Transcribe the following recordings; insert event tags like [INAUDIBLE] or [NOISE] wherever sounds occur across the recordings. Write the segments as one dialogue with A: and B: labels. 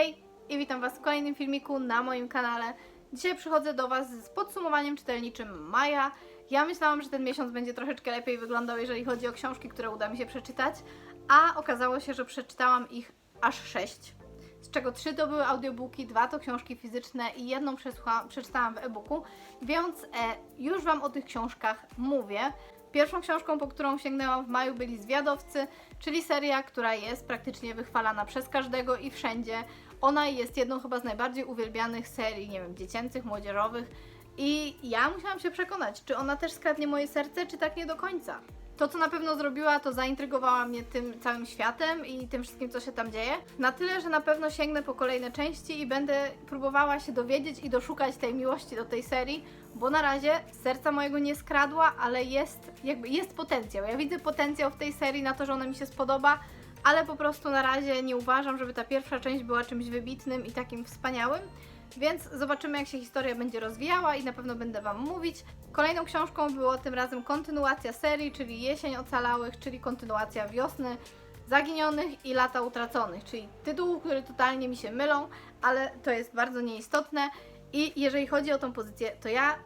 A: Hej i witam Was w kolejnym filmiku na moim kanale. Dzisiaj przychodzę do Was z podsumowaniem czytelniczym maja. Ja myślałam, że ten miesiąc będzie troszeczkę lepiej wyglądał, jeżeli chodzi o książki, które uda mi się przeczytać, a okazało się, że przeczytałam ich aż sześć. Z czego trzy to były audiobooki, dwa to książki fizyczne i jedną przeczytałam w e-booku, więc e, już Wam o tych książkach mówię. Pierwszą książką, po którą sięgnęłam w maju byli Zwiadowcy, czyli seria, która jest praktycznie wychwalana przez każdego i wszędzie. Ona jest jedną chyba z najbardziej uwielbianych serii, nie wiem, dziecięcych, młodzieżowych. I ja musiałam się przekonać, czy ona też skradnie moje serce, czy tak nie do końca. To, co na pewno zrobiła, to zaintrygowała mnie tym całym światem i tym wszystkim, co się tam dzieje. Na tyle, że na pewno sięgnę po kolejne części i będę próbowała się dowiedzieć i doszukać tej miłości do tej serii, bo na razie serca mojego nie skradła, ale jest, jakby jest potencjał. Ja widzę potencjał w tej serii na to, że ona mi się spodoba, ale po prostu na razie nie uważam, żeby ta pierwsza część była czymś wybitnym i takim wspaniałym. Więc zobaczymy, jak się historia będzie rozwijała i na pewno będę Wam mówić. Kolejną książką było tym razem kontynuacja serii, czyli Jesień Ocalałych, czyli kontynuacja Wiosny Zaginionych i Lata Utraconych, czyli tytułów, które totalnie mi się mylą, ale to jest bardzo nieistotne. I jeżeli chodzi o tą pozycję, to ja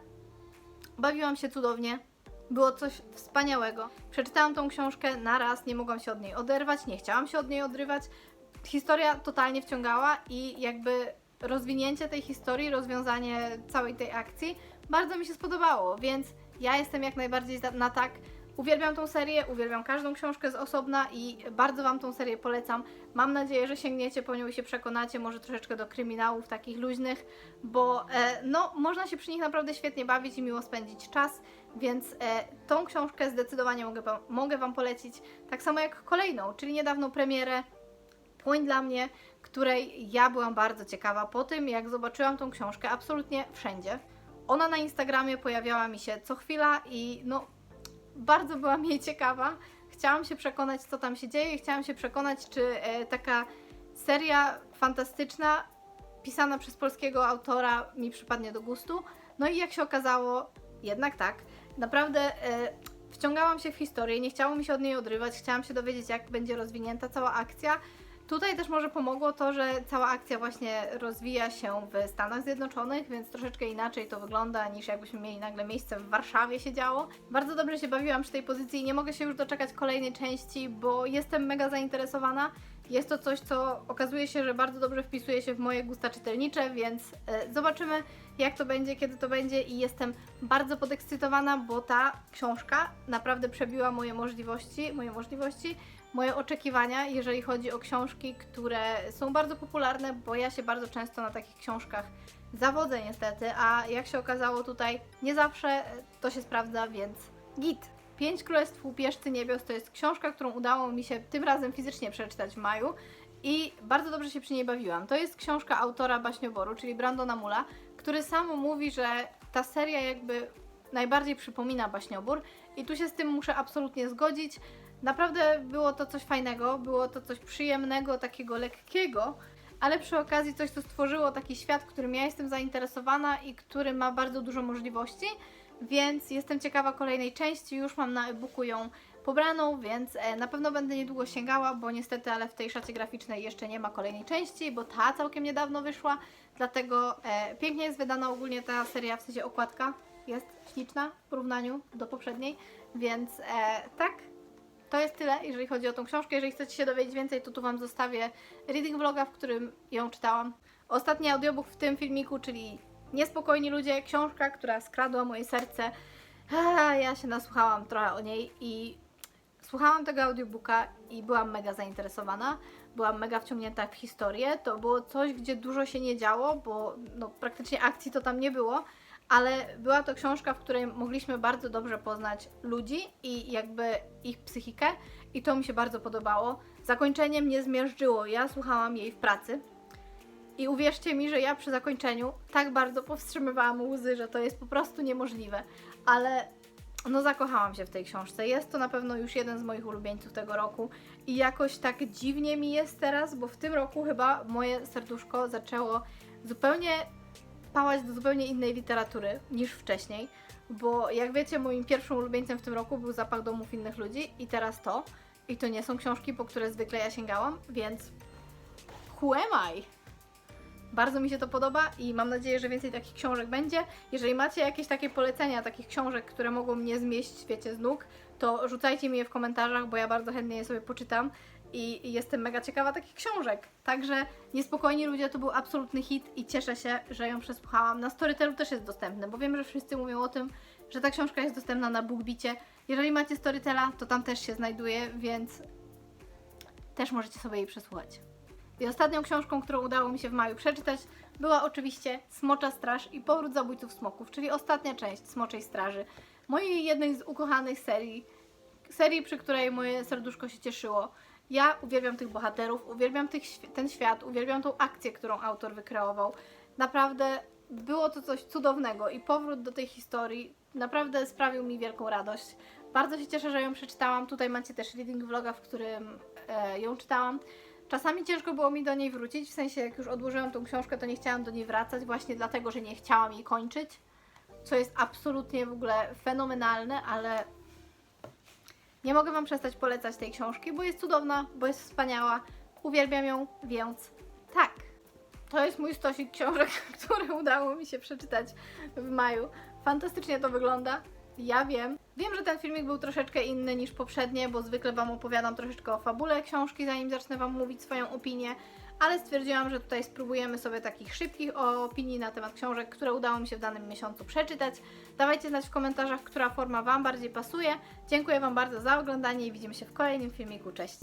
A: bawiłam się cudownie. Było coś wspaniałego. Przeczytałam tą książkę na raz, nie mogłam się od niej oderwać, nie chciałam się od niej odrywać. Historia totalnie wciągała i jakby rozwinięcie tej historii, rozwiązanie całej tej akcji bardzo mi się spodobało, więc ja jestem jak najbardziej na tak. Uwielbiam tą serię, uwielbiam każdą książkę z osobna i bardzo Wam tą serię polecam. Mam nadzieję, że sięgniecie po nią i się przekonacie, może troszeczkę do kryminałów takich luźnych, bo e, no, można się przy nich naprawdę świetnie bawić i miło spędzić czas, więc e, tą książkę zdecydowanie mogę, mogę Wam polecić, tak samo jak kolejną, czyli niedawną premierę Płoń dla mnie, której ja byłam bardzo ciekawa po tym, jak zobaczyłam tą książkę absolutnie wszędzie. Ona na Instagramie pojawiała mi się co chwila i no bardzo byłam jej ciekawa. Chciałam się przekonać, co tam się dzieje, chciałam się przekonać, czy e, taka seria fantastyczna, pisana przez polskiego autora, mi przypadnie do gustu. No i jak się okazało, jednak tak. Naprawdę e, wciągałam się w historię, nie chciało mi się od niej odrywać, chciałam się dowiedzieć, jak będzie rozwinięta cała akcja. Tutaj też może pomogło to, że cała akcja właśnie rozwija się w Stanach Zjednoczonych, więc troszeczkę inaczej to wygląda niż jakbyśmy mieli nagle miejsce w Warszawie się działo. Bardzo dobrze się bawiłam przy tej pozycji i nie mogę się już doczekać kolejnej części, bo jestem mega zainteresowana. Jest to coś, co okazuje się, że bardzo dobrze wpisuje się w moje gusta czytelnicze, więc e, zobaczymy jak to będzie, kiedy to będzie i jestem bardzo podekscytowana, bo ta książka naprawdę przebiła moje możliwości, moje możliwości, moje oczekiwania, jeżeli chodzi o książki, które są bardzo popularne, bo ja się bardzo często na takich książkach zawodzę niestety, a jak się okazało tutaj nie zawsze e, to się sprawdza, więc git. Pięć Królestw Łupieżcy Niebios to jest książka, którą udało mi się tym razem fizycznie przeczytać w maju i bardzo dobrze się przy niej bawiłam. To jest książka autora baśnioboru, czyli Brandona Mula, który sam mówi, że ta seria jakby najbardziej przypomina baśniobór i tu się z tym muszę absolutnie zgodzić. Naprawdę było to coś fajnego, było to coś przyjemnego, takiego lekkiego, ale przy okazji coś, co stworzyło taki świat, którym ja jestem zainteresowana i który ma bardzo dużo możliwości, więc jestem ciekawa kolejnej części, już mam na e-booku ją pobraną, więc e, na pewno będę niedługo sięgała, bo niestety, ale w tej szacie graficznej jeszcze nie ma kolejnej części, bo ta całkiem niedawno wyszła, dlatego e, pięknie jest wydana ogólnie ta seria, w sensie okładka jest śliczna w porównaniu do poprzedniej, więc e, tak, to jest tyle, jeżeli chodzi o tą książkę. Jeżeli chcecie się dowiedzieć więcej, to tu Wam zostawię reading vloga, w którym ją czytałam. Ostatni audiobook w tym filmiku, czyli Niespokojni ludzie, książka, która skradła moje serce. Ja się nasłuchałam trochę o niej i słuchałam tego audiobooka i byłam mega zainteresowana. Byłam mega wciągnięta w historię. To było coś, gdzie dużo się nie działo, bo no, praktycznie akcji to tam nie było, ale była to książka, w której mogliśmy bardzo dobrze poznać ludzi i jakby ich psychikę i to mi się bardzo podobało. Zakończenie mnie zmiażdżyło. Ja słuchałam jej w pracy. I uwierzcie mi, że ja przy zakończeniu tak bardzo powstrzymywałam łzy, że to jest po prostu niemożliwe. Ale no zakochałam się w tej książce. Jest to na pewno już jeden z moich ulubieńców tego roku i jakoś tak dziwnie mi jest teraz, bo w tym roku chyba moje serduszko zaczęło zupełnie pałać do zupełnie innej literatury niż wcześniej, bo jak wiecie, moim pierwszym ulubieńcem w tym roku był Zapach domów innych ludzi i teraz to. I to nie są książki, po które zwykle ja sięgałam, więc who am I? Bardzo mi się to podoba i mam nadzieję, że więcej takich książek będzie. Jeżeli macie jakieś takie polecenia takich książek, które mogą mnie zmieść, wiecie, z nóg, to rzucajcie mi je w komentarzach, bo ja bardzo chętnie je sobie poczytam i jestem mega ciekawa takich książek. Także Niespokojni ludzie to był absolutny hit i cieszę się, że ją przesłuchałam. Na Storytelu też jest dostępny, bo wiem, że wszyscy mówią o tym, że ta książka jest dostępna na BookBicie. Jeżeli macie Storytela, to tam też się znajduje, więc też możecie sobie jej przesłuchać. I ostatnią książką, którą udało mi się w maju przeczytać, była oczywiście Smocza Straż i Powrót Zabójców Smoków, czyli ostatnia część Smoczej Straży. Mojej jednej z ukochanych serii, serii, przy której moje serduszko się cieszyło. Ja uwielbiam tych bohaterów, uwielbiam tych, ten świat, uwielbiam tą akcję, którą autor wykreował. Naprawdę było to coś cudownego i powrót do tej historii naprawdę sprawił mi wielką radość. Bardzo się cieszę, że ją przeczytałam. Tutaj macie też reading vloga, w którym e, ją czytałam. Czasami ciężko było mi do niej wrócić, w sensie jak już odłożyłam tą książkę, to nie chciałam do niej wracać, właśnie dlatego, że nie chciałam jej kończyć, co jest absolutnie w ogóle fenomenalne, ale nie mogę Wam przestać polecać tej książki, bo jest cudowna, bo jest wspaniała, uwielbiam ją, więc tak. To jest mój stosik książek, [LAUGHS] które udało mi się przeczytać w maju. Fantastycznie to wygląda. Ja wiem. Wiem, że ten filmik był troszeczkę inny niż poprzednie, bo zwykle Wam opowiadam troszeczkę o fabule książki, zanim zacznę Wam mówić swoją opinię, ale stwierdziłam, że tutaj spróbujemy sobie takich szybkich opinii na temat książek, które udało mi się w danym miesiącu przeczytać. Dawajcie znać w komentarzach, która forma Wam bardziej pasuje. Dziękuję Wam bardzo za oglądanie i widzimy się w kolejnym filmiku. Cześć!